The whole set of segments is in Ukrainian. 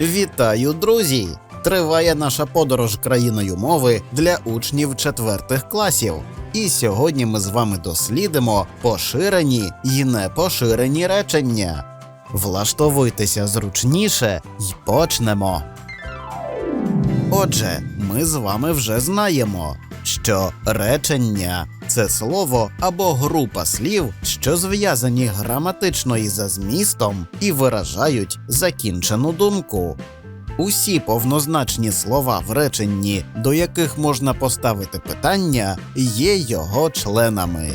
Вітаю, друзі! Триває наша подорож країною мови для учнів четвертих класів. І сьогодні ми з вами дослідимо поширені і непоширені речення. Влаштовуйтеся зручніше і почнемо. Отже, ми з вами вже знаємо, що речення це слово або група слів, що зв'язані граматично і за змістом і виражають закінчену думку. Усі повнозначні слова в реченні, до яких можна поставити питання, є його членами.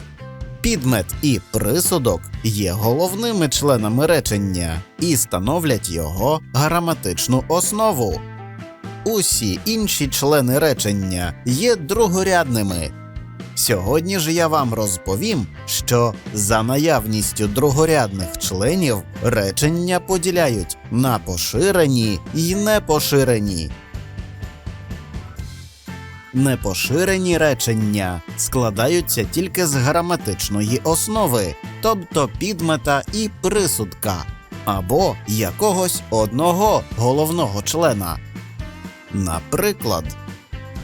Підмет і присудок є головними членами речення і становлять його граматичну основу. Усі інші члени речення є другорядними. Сьогодні ж я вам розповім, що за наявністю другорядних членів речення поділяють на поширені і непоширені. Непоширені речення складаються тільки з граматичної основи, тобто підмета і присудка, або якогось одного головного члена. Наприклад,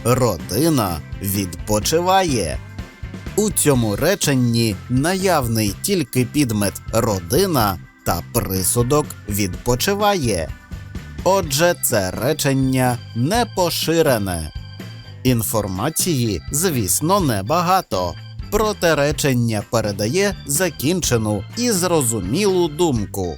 родина відпочиває. У цьому реченні наявний тільки підмет родина та присудок відпочиває. Отже, це речення не поширене. Інформації, звісно, небагато. Проте речення передає закінчену і зрозумілу думку.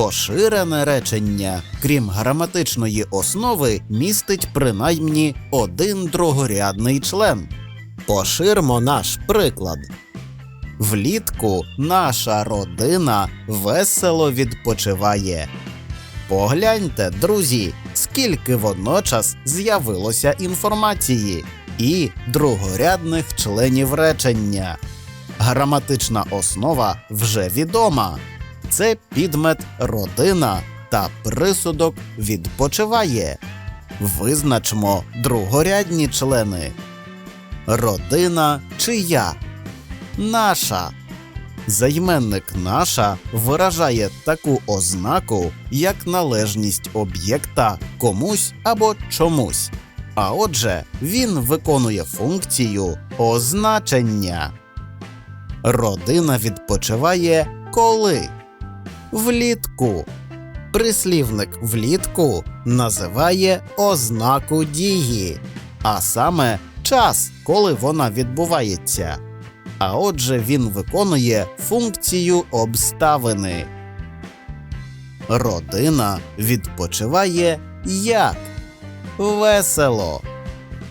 Поширене речення, крім граматичної основи, містить принаймні один другорядний член. Поширмо наш приклад. Влітку наша родина весело відпочиває. Погляньте, друзі, скільки водночас з'явилося інформації і другорядних членів речення. Граматична основа вже відома. Це підмет родина та присудок відпочиває. Визначмо другорядні члени. Родина чия? Наша. Займенник наша виражає таку ознаку, як належність об'єкта комусь або чомусь. А отже, він виконує функцію означення. Родина відпочиває коли? Влітку. Прислівник влітку називає ознаку дії, а саме час, коли вона відбувається. А отже, він виконує функцію обставини. Родина відпочиває як? Весело.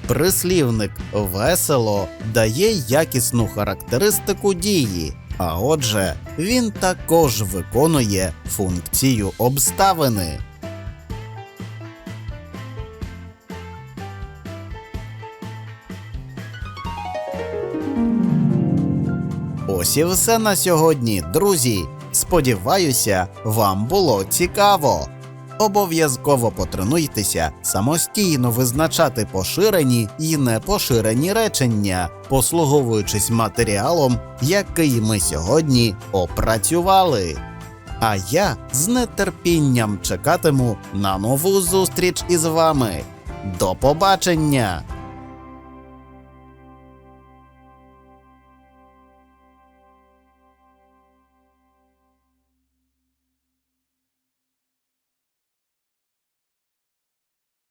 Прислівник весело дає якісну характеристику дії, а отже, він також виконує функцію обставини. Ось і все на сьогодні, друзі. Сподіваюся, вам було цікаво. Обов'язково потренуйтеся самостійно визначати поширені і непоширені речення, послуговуючись матеріалом, який ми сьогодні опрацювали. А я з нетерпінням чекатиму на нову зустріч із вами. До побачення!